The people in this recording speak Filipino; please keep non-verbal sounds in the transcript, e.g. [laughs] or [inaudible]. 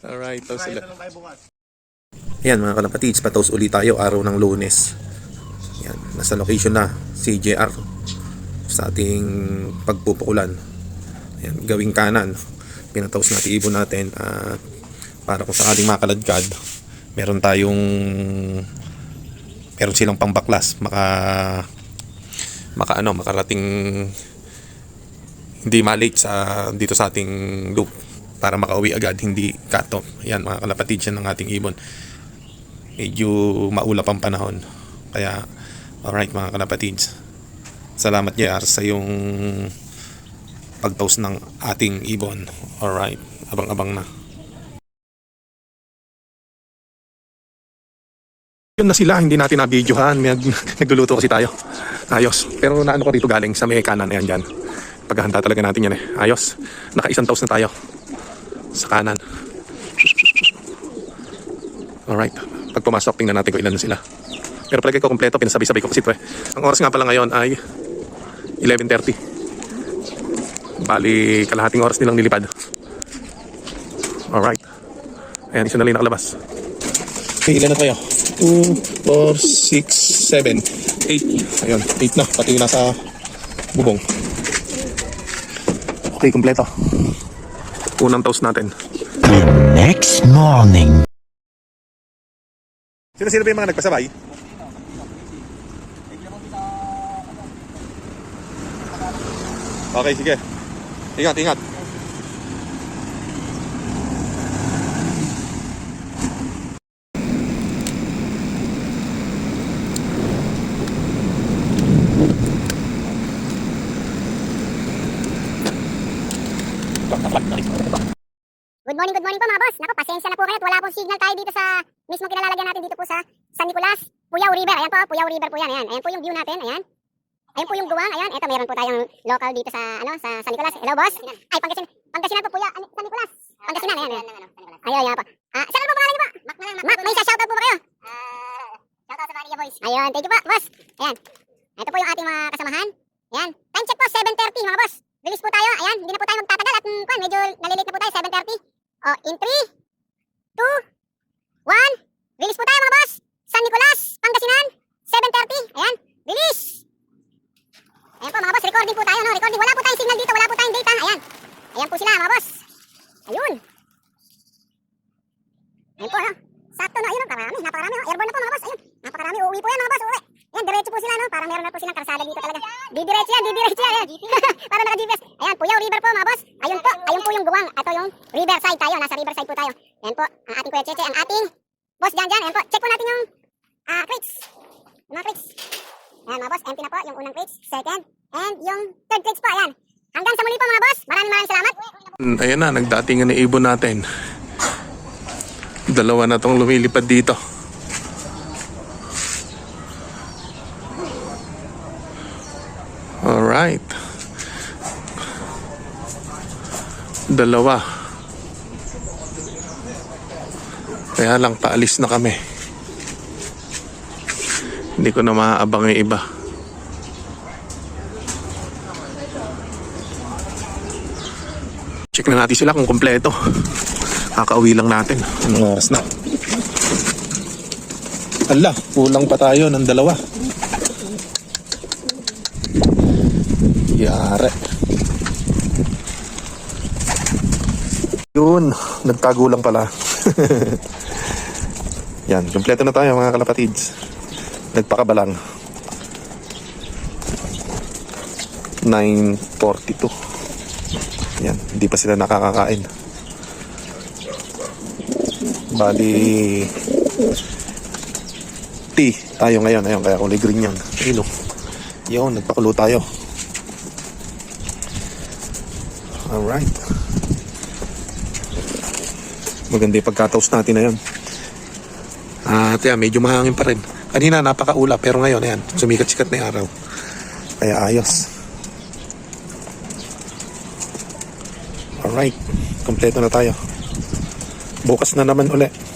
Alright, toast sila. Yan mga kalapatids, patoast ulit tayo araw ng lunes. Yan, nasa location na, CJR. Sa ating pagpupukulan. Yan, gawing kanan. Pinatoast natin ibon natin at para kung sakaling makaladkad, meron tayong meron silang pambaklas maka maka ano makarating hindi malate sa dito sa ating loop para makauwi agad hindi kato. Yan mga kalapatid yan ng ating ibon. Medyo maulap ang panahon. Kaya alright mga kalapatids salamat JR sa yung pagtaos ng ating ibon. Alright abang-abang na. Yun na sila hindi natin na-videohan Nag, nagluluto kasi tayo. Ayos. Pero naano ko dito galing sa may kanan. Ayan dyan. Paghahanda talaga natin yan eh. Ayos. Naka isang toast na tayo sa kanan. Alright. Pag pumasok tingnan natin kung ilan na sila. Pero palagay ko kompleto pinasabay-sabay ko kasi ito eh. Ang oras nga pala ngayon ay 11.30 bali kalahating oras nilang nilipad. Alright. Ayan isa na lang nakalabas. Okay ilan na tayo? 2, 4, 6, 7, 8 ayun 8 na. Pati yung nasa bubong. Okay kompleto unang toast natin The next morning. Sino-sino ba yung mga nagpasabay? Okay, sige. Ingat, ingat. Good morning, good morning po mga boss. Naku, pasensya na po kayo at wala pong signal tayo dito sa mismo kinalalagyan natin dito po sa San Nicolas, Puyaw River. Ayan po, Puyaw River po yan. Ayan, ayan po yung view natin. Ayan. Ayan po yung guwang. Ayan, ito meron po tayong local dito sa ano sa San Nicolas. Hello boss. Ay, Pangasinan. Pangasinan po Puya, ano, San Nicolas. Pangasinan, ayan. ayan. Ayun, ayan po. Ah, saan po pangalan niyo po? Mac na lang. Mac, may shoutout po ba kayo? Ah, shoutout sa Vanilla Boys. Ayun, thank you po, boss. Ayan. Ito po yung ating mga kasamahan. Ayan. Time check po, 7.30 mga boss. Bilis po tayo. Ayan, hindi na po tayo magtatagal at kwan, medyo nalilate na po tayo, 7.30. Oh, in 3, 2, 1. Bilis po tayo mga boss. San Nicolas, Pangasinan, 7.30. Ayan, bilis. Ayan po mga boss, recording po tayo, no? Recording. Wala po tayong signal dito, wala po tayong data. Ayan. Ayan po sila mga boss. Ayun. Ayun po, no? Sakto na, ayun, no? Parami, napakarami, no? Airborne na po mga boss. Ayun, napakarami. Uuwi po yan mga boss, Parang meron na po silang karsada dito talaga. Didiretso yan, didiretso yan. [laughs] Parang naka-GPS. Ayan, Puyaw River po mga boss. Ayun po, ayun po yung guwang. Ito yung riverside tayo, nasa riverside po tayo. Ayan po, ang ating Kuya Cheche, ang ating boss dyan dyan. Ayan po, check po natin yung ah crates. Yung mga crates. Ayan mga boss, empty na po yung unang crates, second, and yung third crates po, ayan. Hanggang sa muli po mga boss, maraming maraming salamat. Ayan na, nagdatingan na ibon natin. Dalawa na tong lumilipad dito. Alright. Dalawa. Kaya lang, paalis na kami. Hindi ko na maaabang yung iba. Check na natin sila kung kompleto. Kakauwi lang natin. Anong oras na? Ala, kulang pa tayo ng dalawa. Yare. Yun, nagtago lang pala. [laughs] Yan, kompleto na tayo mga kalapatids. Nagpakabalang. 9.42. Yan, hindi pa sila nakakakain. Bali, tea tayo ngayon. Ayun, kaya kulay green yan. Ayun, oh. Nagpakulo tayo. Alright. Maganda yung pagkataos natin na yun. At yan, medyo mahangin pa rin. Kanina napakaula, pero ngayon, ayan, sumikat-sikat na yung araw. Kaya ayos. Alright, kompleto na tayo. Bukas na naman uli.